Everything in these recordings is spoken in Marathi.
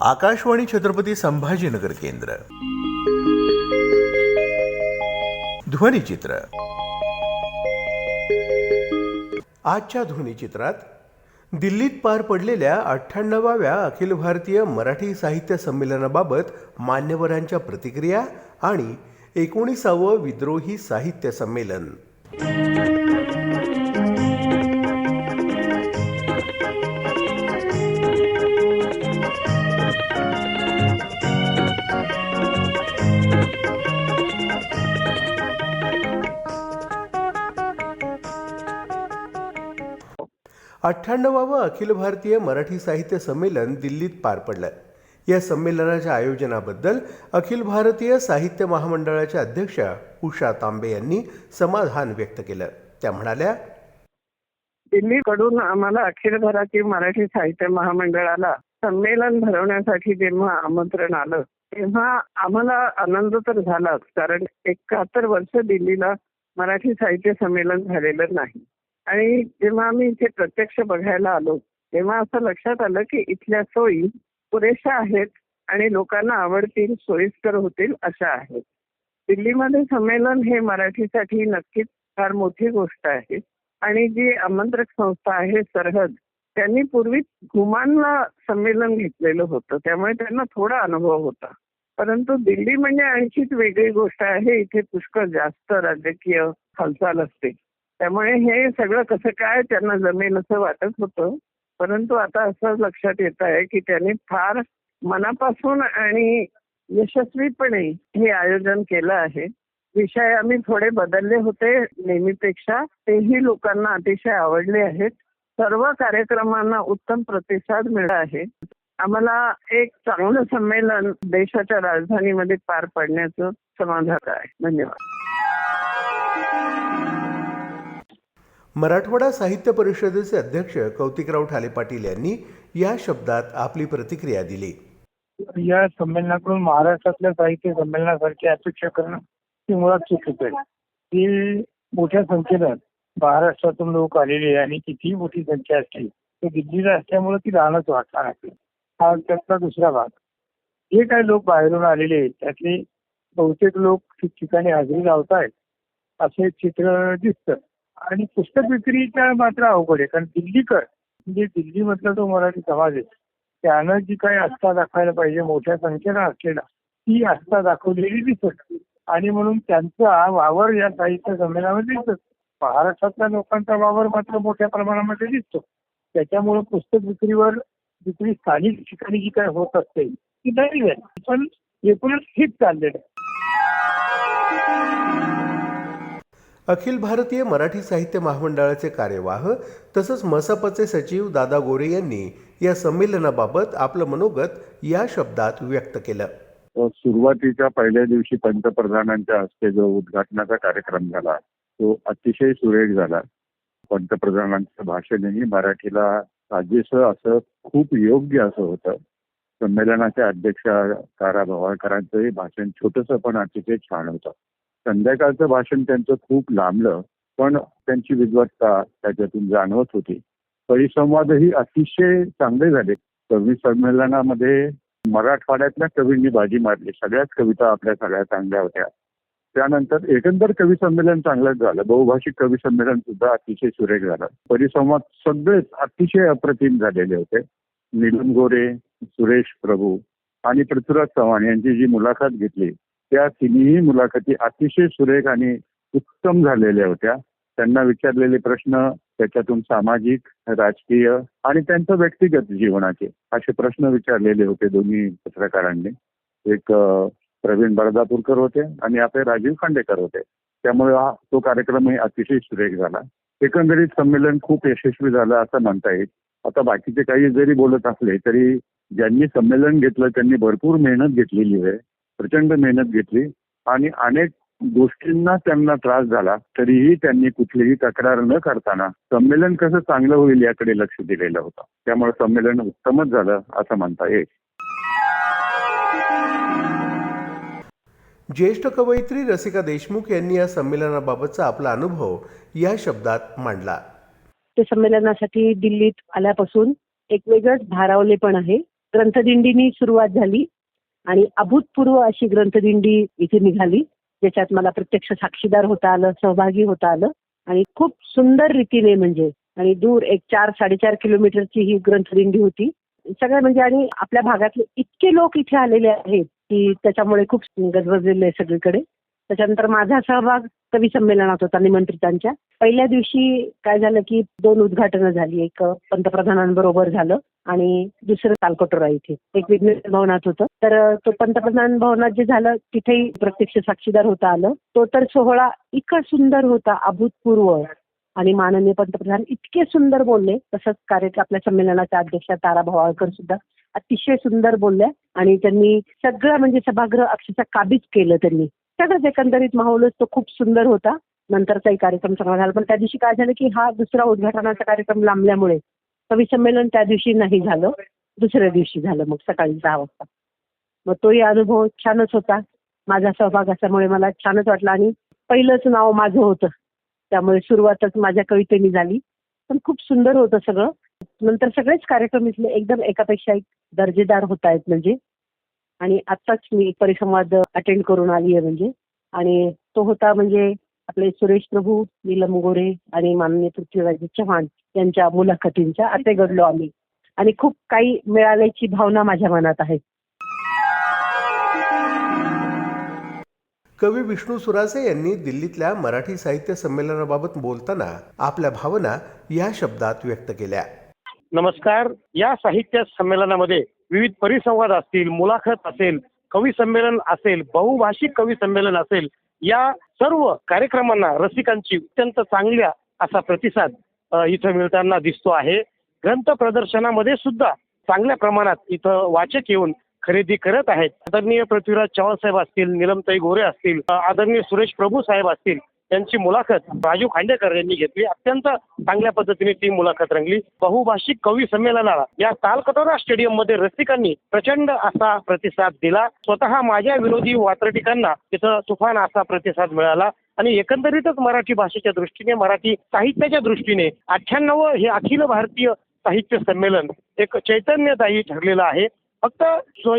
आकाशवाणी छत्रपती संभाजीनगर केंद्र. ध्वनिचित्र आजच्या ध्वनिचित्रात दिल्लीत पार पडलेल्या अठ्ठ्याण्णवाव्या अखिल भारतीय मराठी साहित्य संमेलनाबाबत मान्यवरांच्या प्रतिक्रिया आणि एकोणीसावं विद्रोही साहित्य संमेलन. अठ्ठ्याण्णवावं अखिल भारतीय मराठी साहित्य संमेलन दिल्लीत पार पडलं. या संमेलनाच्या आयोजनाबद्दल अखिल भारतीय साहित्य महामंडळाच्या अध्यक्षा उषा तांबे यांनी समाधान व्यक्त केलं. त्या म्हणाल्या दिल्लीकडून आम्हाला अखिल भारतीय मराठी साहित्य महामंडळाला संमेलन भरवण्यासाठी जेव्हा आमंत्रण आलं तेव्हा आम्हाला आनंद तर झालाच कारण एकाहत्तर वर्ष दिल्लीला मराठी साहित्य संमेलन झालेलं नाही. आणि जेव्हा आम्ही इथे प्रत्यक्ष बघायला आलो तेव्हा असं लक्षात आलं की इथल्या सोयी पुरेशा आहेत आणि लोकांना आवडतील सोयीस्कर होतील अशा आहेत. दिल्लीमध्ये संमेलन हे मराठीसाठी नक्कीच फार मोठी गोष्ट आहे. आणि जी आमंत्रक संस्था आहे सरहद त्यांनी पूर्वी घुमानला संमेलन घेतलेलं होतं. त्यामुळे त्यांना थोडा अनुभव होता. परंतु दिल्ली म्हणजे आणखीच वेगळी गोष्ट आहे. इथे पुष्कळ जास्त राजकीय हालचाल असते. त्यामुळे हे सगळं कसं काय त्यांना जमेल असं वाटत होतं. परंतु आता असं लक्षात येत आहे की त्यांनी फार मनापासून आणि यशस्वीपणे हे आयोजन केलं आहे. विषय आम्ही थोडे बदलले होते नेहमीपेक्षा. तेही लोकांना अतिशय आवडले आहेत. सर्व कार्यक्रमांना उत्तम प्रतिसाद मिळाला आहे. आम्हाला एक चांगलं संमेलन देशाच्या राजधानीमध्ये पार पडण्याचं समाधान आहे. धन्यवाद. मराठवाडा साहित्य परिषदेचे अध्यक्ष कौतिकराव ठाले पाटील यांनी या शब्दात आपली प्रतिक्रिया दिली. या संमेलनाकडून महाराष्ट्रातल्या साहित्य संमेलनासारखी अपेक्षा करणं ही मुळात चुकीचं आहे. ती मोठ्या संख्येनं महाराष्ट्रातून लोक आलेले आहे आणि कितीही मोठी संख्या असली तर दिल्लीला असल्यामुळे ती लहानच वाटणार आहे हा त्याचा दुसरा भाग. जे काही लोक बाहेरून आलेले आहेत त्यातले बहुतेक लोक ठिकठिकाणी हजेरी लावत आहेत असे चित्र दिसतं. आणि पुस्तक विक्रीच्या मात्र अवघड आहे. कारण दिल्लीकर म्हणजे दिल्लीमधला जो मराठी समाज आहे. त्यानं जी काही आस्था दाखवायला पाहिजे मोठ्या संख्येनं असलेला ती आस्था दाखवलेली दिसत. आणि म्हणून त्यांचा वावर या साहित्य संमेलनामध्ये दिसत. महाराष्ट्रातल्या लोकांचा वावर मात्र मोठ्या प्रमाणामध्ये दिसतो. त्याच्यामुळे पुस्तक विक्रीवर विक्री स्थानिक ठिकाणी जी काही होत असते ती नाही पण एकूणच ठीक चाललेलं आहे. अखिल भारतीय मराठी साहित्य महामंडळाचे कार्यवाह तसंच मसापचे सचिव दादा गोरे यांनी या संमेलनाबाबत आपलं मनोगत या शब्दात व्यक्त केलं. सुरुवातीच्या पहिल्या दिवशी पंतप्रधानांच्या हस्ते जो उद्घाटनाचा कार्यक्रम झाला तो अतिशय सुरेख झाला. पंतप्रधानांचं भाषणही मराठीला साजेसं असं खूप योग्य असं होतं. संमेलनाच्या अध्यक्ष तारा भवाळकरांचंही भाषण छोटंसं पण अतिशय छान होतं. संध्याकाळचं भाषण त्यांचं खूप लांबलं पण त्यांची विद्वत्ता त्याच्यातून जाणवत होती. परिसंवादही अतिशय चांगले झाले. कवी संमेलनामध्ये मराठवाड्यातल्या कवींनी बाजी मारली. सगळ्याच कविता आपल्या सगळ्या चांगल्या होत्या. त्यानंतर एकंदर कवी संमेलन चांगलंच झालं. बहुभाषिक कवी संमेलन सुद्धा अतिशय सुरेख झालं. परिसंवाद सगळेच अतिशय अप्रतिम झालेले होते. नीलम गोरे सुरेश प्रभू आणि पृथ्वीराज चव्हाण यांची जी मुलाखत घेतली त्या तिन्ही मुलाखती अतिशय सुरेख आणि उत्तम झालेल्या होत्या. त्यांना विचारलेले प्रश्न त्याच्यातून सामाजिक राजकीय आणि त्यांचं व्यक्तिगत जीवनाचे असे प्रश्न विचारलेले होते दोन्ही पत्रकारांनी. एक प्रवीण बरदापूरकर होते आणि आपले राजीव खांडेकर होते. त्यामुळे हा तो कार्यक्रमही अतिशय सुरेख झाला. एकंदरीत संमेलन खूप यशस्वी झालं असं म्हणता येईल. आता बाकीचे काही जरी बोलत असले तरी ज्यांनी संमेलन घेतलं त्यांनी भरपूर मेहनत घेतलेली आहे. प्रचंड मेहनत घेतली आणि अनेक गोष्टींना त्यांना त्रास झाला तरीही त्यांनी कुठलीही तक्रार न करताना संमेलन कसं चांगलं होईल याकडे लक्ष दिलेलं होतं. त्यामुळे संमेलन उत्तमच झालं असं म्हणता येईल. ज्येष्ठ कवयित्री रसिका देशमुख यांनी या संमेलनाबाबतचा आपला अनुभव या शब्दात मांडला. ते संमेलनासाठी दिल्लीत आल्यापासून एक वेगळंच भारावले पण आहे. ग्रंथदिंडीनी सुरुवात झाली. आणि अभूतपूर्व अशी ग्रंथदिंडी इथे निघाली ज्याच्यात मला प्रत्यक्ष साक्षीदार होता आलं सहभागी होता आलं. आणि खूप सुंदर रीतीने म्हणजे आणि दूर एक चार साडेचार किलोमीटरची ही ग्रंथदिंडी होती. सगळं म्हणजे आणि आपल्या भागातले इतके लोक इथे आलेले आहेत की त्याच्यामुळे खूप गजबजलेलं आहे सगळीकडे. त्याच्यानंतर माझा सहभाग कवी संमेलनात होता निमंत्रितांच्या. पहिल्या दिवशी काय झालं की दोन उद्घाटनं झाली. एक पंतप्रधानांबरोबर झालं. आणि दुसरं तालकटोरा इथे. एक विज्ञान भवनात होतं. तर तो पंतप्रधान भवनात जे झालं तिथेही प्रत्यक्ष साक्षीदार होता आलं. तो तर सोहळा इतका सुंदर होता अभूतपूर्व. आणि माननीय पंतप्रधान इतके सुंदर बोलले. तसंच कार्यक्रम आपल्या संमेलनाच्या अध्यक्षा तारा भवाळकर सुद्धा अतिशय सुंदर बोलल्या. आणि त्यांनी सगळं म्हणजे सभागृह अक्षरशः काबीज केलं त्यांनी. सगळंच एकंदरीत माहोलच तो खूप सुंदर होता. नंतरचाही कार्यक्रम चांगला झाला. पण त्या दिवशी काय झालं की हा दुसरा उद्घाटनाचा कार्यक्रम लांबल्यामुळे कवी संमेलन त्या दिवशी नाही झालं. दुसऱ्या दिवशी झालं मग सकाळी दहा वाजता. मग तोही अनुभव छानच होता. माझा सहभाग असल्यामुळे मला छानच वाटलं आणि पहिलंच नाव माझं होतं. त्यामुळे सुरुवातच माझ्या कवितेने झाली. पण खूप सुंदर होतं सगळं. नंतर सगळेच कार्यक्रम इथले एकदम एकापेक्षा एक दर्जेदार होत आहेत म्हणजे. आणि आत्ताच मी परिसंवाद अटेंड करून आली आहे म्हणजे. आणि तो होता म्हणजे आपले सुरेश प्रभू नीलम गोरे आणि माननीय पृथ्वीराज चव्हाण. यांच्या मुलाखतींच्या असे घडलो आम्ही. आणि खूप काही मिळाल्याची भावना माझ्या मनात आहे. कवी विष्णू सुरासे यांनी दिल्लीतल्या मराठी साहित्य संमेलनाबाबत बोलताना आपल्या भावना या शब्दात व्यक्त केल्या. नमस्कार. या साहित्य संमेलनामध्ये विविध परिसंवाद असतील मुलाखत असेल कवी संमेलन असेल बहुभाषिक कवी संमेलन असेल या सर्व कार्यक्रमांना रसिकांची अत्यंत चांगल्या असा प्रतिसाद इथं मिळताना दिसतो आहे. ग्रंथ प्रदर्शनामध्ये सुद्धा चांगल्या प्रमाणात इथं वाचक येऊन खरेदी करत आहेत. आदरणीय पृथ्वीराज चव्हाण साहेब असतील निलमताई गोरे असतील आदरणीय सुरेश प्रभू साहेब असतील यांची मुलाखत राजू खांडेकर यांनी घेतली. अत्यंत चांगल्या पद्धतीने ती मुलाखत रंगली. बहुभाषिक कवी संमेलनाला या तालकटोरा स्टेडियममध्ये रसिकांनी प्रचंड असा प्रतिसाद दिला. स्वतः माझ्या विरोधी वात्रटिकांना तिथं तुफान असा प्रतिसाद मिळाला. आणि एकंदरीतच मराठी भाषेच्या दृष्टीने मराठी साहित्याच्या दृष्टीने अठ्ठ्याण्णव हे अखिल भारतीय साहित्य संमेलन एक चैतन्यदायी ठरलेलं आहे. फक्त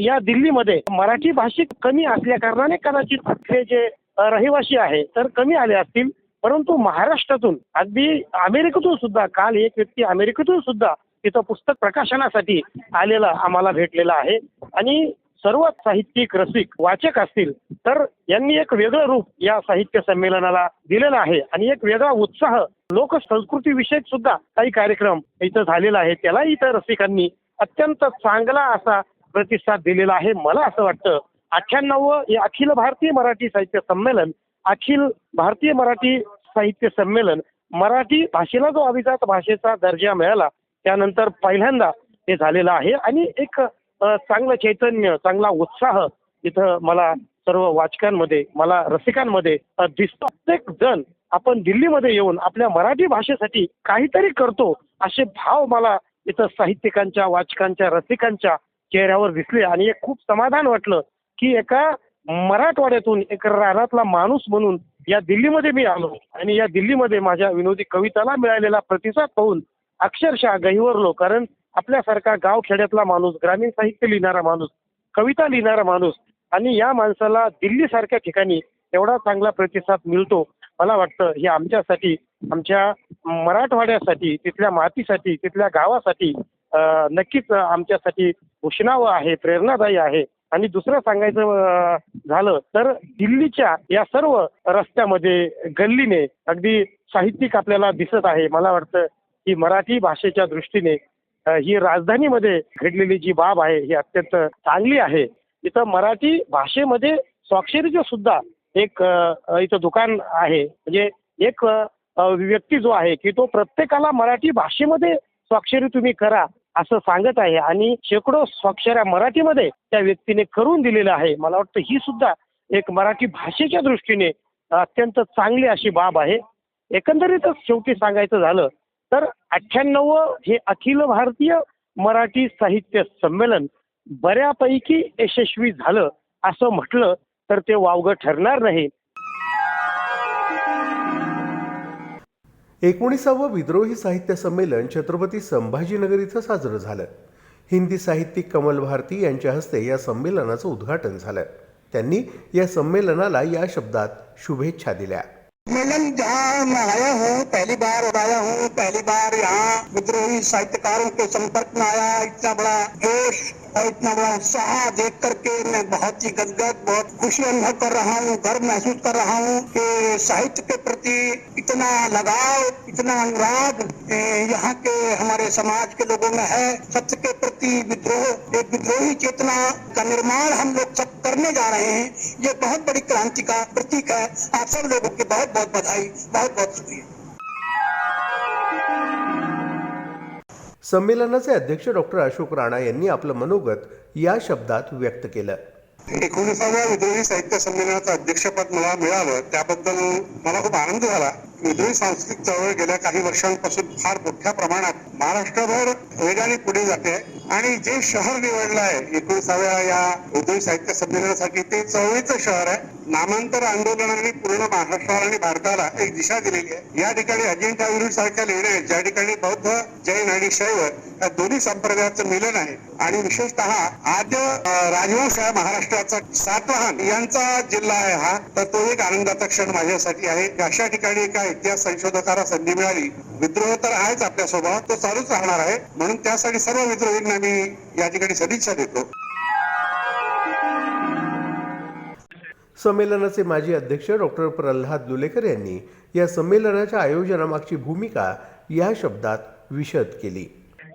या दिल्लीमध्ये मराठी भाषिक कमी असल्या कारणाने कदाचित तिथले जे रहिवासी आहे तर कमी आले असतील. परंतु महाराष्ट्रातून अगदी अमेरिकेतून सुद्धा काल एक व्यक्ती अमेरिकेतून सुद्धा तिथं पुस्तक प्रकाशनासाठी आलेला आम्हाला भेटलेला आहे. आणि सर्व साहित्यिक रसिक वाचक असतील तर यांनी एक वेगळं रूप या साहित्य संमेलनाला दिलेलं आहे. आणि एक वेगळा उत्साह लोकसंस्कृती विषयक सुद्धा काही कार्यक्रम इथं झालेला आहे. त्याला इथं रसिकांनी अत्यंत चांगला असा प्रतिसाद दिलेला आहे. मला असं वाटतं अठ्ठ्याण्णव हे अखिल भारतीय मराठी साहित्य संमेलन अखिल भारतीय मराठी साहित्य संमेलन मराठी भाषेला जो अभिजात भाषेचा दर्जा मिळाला त्यानंतर पहिल्यांदा हे झालेलं आहे. आणि एक चांगलं चैतन्य चांगला उत्साह इथं मला सर्व वाचकांमध्ये मला रसिकांमध्ये दिसतो. प्रत्येक जण आपण दिल्लीमध्ये येऊन आपल्या मराठी भाषेसाठी काहीतरी करतो असे भाव मला इथं साहित्यिकांच्या वाचकांच्या रसिकांच्या चेहऱ्यावर दिसले. आणि एक खूप समाधान वाटलं की एका मराठवाड्यातून एक रानातला माणूस म्हणून या दिल्लीमध्ये मी आलो. आणि या दिल्लीमध्ये माझ्या विनोदी कविताला मिळालेला प्रतिसाद पाहून अक्षरशः गहिवरलो. कारण आपल्यासारखा गाव खेड्यातला माणूस ग्रामीण साहित्य लिहिणारा माणूस कविता लिहिणारा माणूस आणि या माणसाला दिल्लीसारख्या ठिकाणी एवढा चांगला प्रतिसाद मिळतो मला वाटतं हे आमच्यासाठी आमच्या मराठवाड्यासाठी तिथल्या मातीसाठी तिथल्या गावासाठी नक्कीच आमच्यासाठी उष्णाव आहे प्रेरणादायी आहे. आणि दुसरं सांगायचं झालं तर दिल्लीच्या या सर्व रस्त्यामध्ये गल्लीने अगदी साहित्यिक आपल्याला दिसत आहे. मला वाटतं की मराठी भाषेच्या दृष्टीने ही राजधानीमध्ये घडलेली जी बाब आहे ही अत्यंत चांगली आहे. इथं मराठी भाषेमध्ये स्वाक्षरीचं सुद्धा एक इथं दुकान आहे. म्हणजे एक व्यक्ती जो आहे की तो प्रत्येकाला मराठी भाषेमध्ये स्वाक्षरी तुम्ही करा असं सांगत आहे. आणि शेकडो स्वाक्षऱ्या मराठीमध्ये त्या व्यक्तीने करून दिलेलं आहे. मला वाटतं ही सुद्धा एक मराठी भाषेच्या दृष्टीने अत्यंत चांगली अशी बाब आहे. एकंदरीतच शेवटी सांगायचं झालं तर अठ्ठ्याण्णव हे अखिल भारतीय मराठी साहित्य संमेलन बऱ्यापैकी यशस्वी झालं असं म्हटलं तर ते वावगं ठरणार नाही. एकोणीसावं विद्रोही साहित्य संमेलन छत्रपती संभाजीनगर इथं साजरं झालं. हिंदी साहित्यिक कमल भारती यांच्या हस्ते या संमेलनाचं उद्घाटन झालं. त्यांनी या संमेलनाला या शब्दात शुभेच्छा दिल्या. सम्मेलन जहाँ मैं आया हूँ पहली बार और आया हूँ पहली बार यहाँ विद्रोही साहित्यकारों के संपर्क में आया इतना बड़ा जोश और इतना बड़ा उत्साह देख करके मैं बहुत ही गदगद, बहुत खुशी अनुभव कर रहा हूँ, गर्व महसूस कर रहा हूँ कि साहित्य के प्रति इतना लगाव, इतना अनुराग यहाँ के हमारे समाज के लोगों में है। सत्य के प्रति विद्रोह, एक विद्रोही चेतना का निर्माण हम लोग सब करने जा रहे हैं। ये बहुत बड़ी क्रांति का प्रतीक है। आप सब लोगों की बहुत बहुत बधाई बहुत बहुत शुक्रिया। संमेलनाचे अध्यक्ष डॉक्टर अशोक राणा यांनी आपलं मनोगत या शब्दात व्यक्त केलं. एकोणीसाव्या विद्रोही साहित्य संमेलनाचं अध्यक्षपद मला मिळालं त्याबद्दल मला खूप आनंद झाला. विद्रोही सांस्कृतिक चळवळ गेल्या काही वर्षांपासून फार मोठ्या प्रमाणात महाराष्ट्रभर वेगाने पुढे जाते आणि जे शहर निवडलं आहे एकोणीसाव्या या विद्रोही साहित्य संमेलनासाठी ते चळवळीचं शहर आहे. नामांतर आंदोलनाने पूर्ण महाराष्ट्राला आणि भारताला एक दिशा दिलेली आहे. या ठिकाणी अजिंठा विरुद्ध सारख्या लेण्या आहेत. ज्या ठिकाणी बौद्ध जैन आणि शैव दोन्ही संप्रदायाचं मिलन आहे. आणि विशेषतः आद्य राजवंश आहे महाराष्ट्राचा सातवाहन यांचा जिल्हा आहे हा तर तो एक आनंदाचा क्षण माझ्यासाठी आहे. अशा ठिकाणी एका इतिहास संशोधकाला संधी मिळाली. विद्रोह तर आहेच आपल्या स्वभावात तो चालूच राहणार आहे. म्हणून त्यासाठी सर्व विद्रोहींना मी या ठिकाणी सदिच्छा देतो. संमेलनाचे माजी अध्यक्ष डॉक्टर प्रल्हाद लुलेकर यांनी या संमेलनाच्या आयोजनामागची भूमिका या शब्दात विशद केली.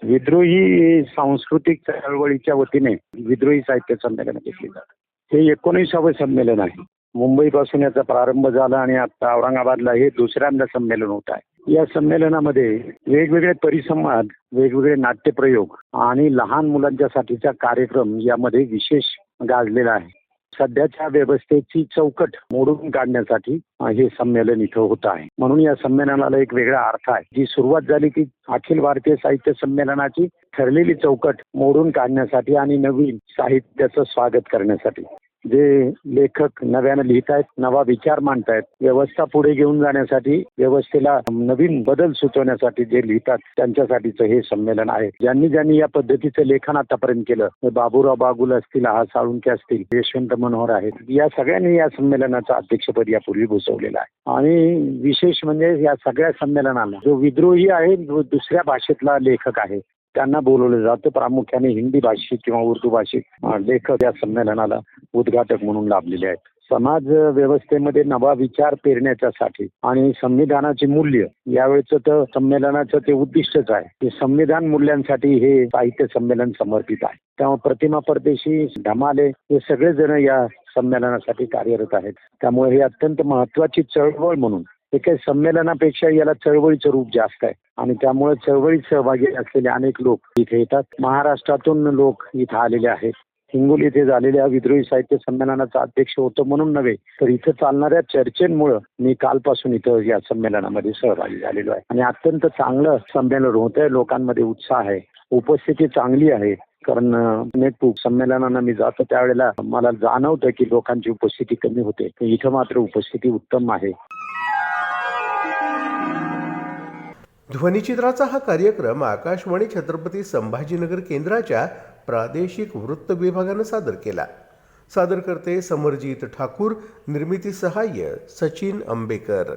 विद्रोही सांस्कृतिक चळवळीच्या वतीने विद्रोही साहित्य संमेलन घेतली जातात. हे एकोणीसावं संमेलन आहे. मुंबईपासून याचा प्रारंभ झाला आणि आता औरंगाबादला हे दुसऱ्यांदा संमेलन होत आहे. या संमेलनामध्ये वेगवेगळे परिसंवाद वेगवेगळे नाट्यप्रयोग आणि लहान मुलांच्यासाठीचा कार्यक्रम यामध्ये विशेष गाजलेला आहे. सध्याच्या व्यवस्थेची चौकट मोडून काढण्यासाठी हे संमेलन इथं होत आहे. म्हणून या संमेलनाला एक वेगळा अर्थ आहे. जी सुरुवात झाली ती अखिल भारतीय साहित्य संमेलनाची ठरलेली चौकट मोडून काढण्यासाठी आणि नवीन साहित्याचं स्वागत करण्यासाठी. जे लेखक नव्यानं लिहित आहेत नवा विचार मांडतायत व्यवस्था पुढे घेऊन जाण्यासाठी व्यवस्थेला नवीन बदल सुचवण्यासाठी जे लिहितात त्यांच्यासाठीचं हे संमेलन आहे. ज्यांनी ज्यांनी या पद्धतीचं लेखन आतापर्यंत केलं बाबूराव बागुल असतील हा साळुंके असतील यशवंत मनोहर आहेत या सगळ्यांनी या संमेलनाचं अध्यक्षपद यापूर्वी भूषवलेलं आहे. आणि विशेष म्हणजे या सगळ्या संमेलनाला जो विद्रोही आहे जो दुसऱ्या भाषेतला लेखक आहे त्यांना बोलवलं जातं. प्रामुख्याने हिंदी भाषिक किंवा उर्दू भाषिक लेखक या संमेलनाला उद्घाटक म्हणून लाभलेले आहेत. समाज व्यवस्थेमध्ये नवा विचार पेरण्याच्यासाठी आणि संविधानाची मूल्य यावेळेचं तर संमेलनाचं ते उद्दिष्टच आहे. की संविधान मूल्यांसाठी हे साहित्य संमेलन समर्पित आहे. त्यामुळे प्रतिमा परदेशी धमाले हे सगळेजण या संमेलनासाठी कार्यरत आहेत. त्यामुळे हे अत्यंत महत्वाची चळवळ म्हणून हे काही संमेलनापेक्षा याला चळवळीचं रूप जास्त आहे. आणि त्यामुळे चळवळीत सहभागी असलेले अनेक लोक इथे येतात. महाराष्ट्रातून लोक इथं आलेले आहेत. हिंगोली इथे झालेल्या विद्रोही साहित्य संमेलनाचा अध्यक्ष होतो म्हणून नव्हे तर इथं चालणाऱ्या चर्चेमुळं मी कालपासून इथं या संमेलनामध्ये सहभागी झालेलो आहे. आणि अत्यंत चांगलं संमेलन होत आहे लोकांमध्ये उत्साह आहे. उपस्थिती चांगली आहे. कारण अं, संमेलनांना मी जातो त्यावेळेला मला जाणवतं की लोकांची उपस्थिती कमी होते. इथं मात्र उपस्थिती उत्तम आहे. ध्वनिचित्राचा हा कार्यक्रम आकाशवाणी छत्रपती संभाजीनगर केंद्राच्या प्रादेशिक वृत्त विभागानं सादर केला. सादर करते ठाकूर निर्मिती सहाय्य सचिन आंबेकर.